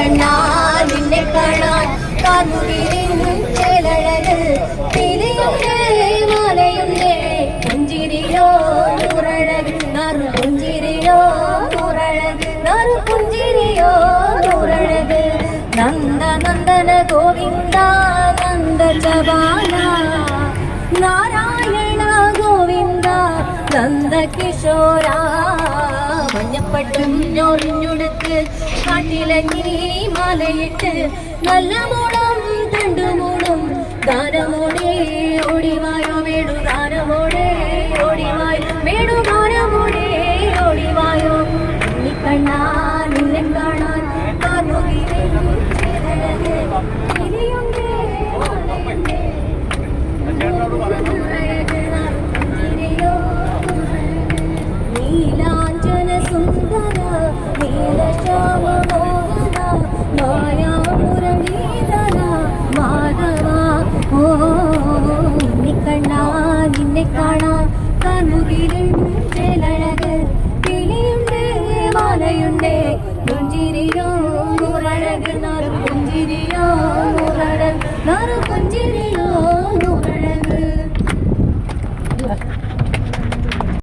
നിന്നെ കാണാൻ കാർമുകിലിൻ ചേലഴക് തിരിയുന്നേ മാലയുന്നേ. പുഞ്ചിരിയോ നൂറഴക് നറു പുഞ്ചിരിയോ നൂറഴക് നറു പുഞ്ചിരിയോ നൂറഴക്. നന്ദ നന്ദന ഗോവിന്ദ നന്ദ ജവാന നാരായണ ഗോവിന്ദ നന്ദ കിശോര മഞ്ഞപ്പട്ടും ഞൊറിഞ്ഞുടുക്ക് കാട്ടിലങ്ങി മാലയിട്ട് നല്ല മൂടം തണ്ടുമൂടും ഗാനമോടെ ഓടിവായോ വേണു ഗാനമോടെ ഓടിവായോ വേണു ഗാനമോടെ ഓടിവായോ കണ്ണാ നിന്നെ കാണാൻ സുന്ദര നീലശ്യാമോ മായാപുരളീധര മാധവ ഓ നിക്കണ്ണ നിന്നെ കാണാൻ കൺമുറിയിൽ ചെലഴക് കിളിയുണ്ട് മാലയുണ്ട് പുഞ്ചിരിയോ നൂറഴക് നറു പുഞ്ചിരിയോ നൂറഴക് നറു പുഞ്ചിരിയോ നൂറഴക്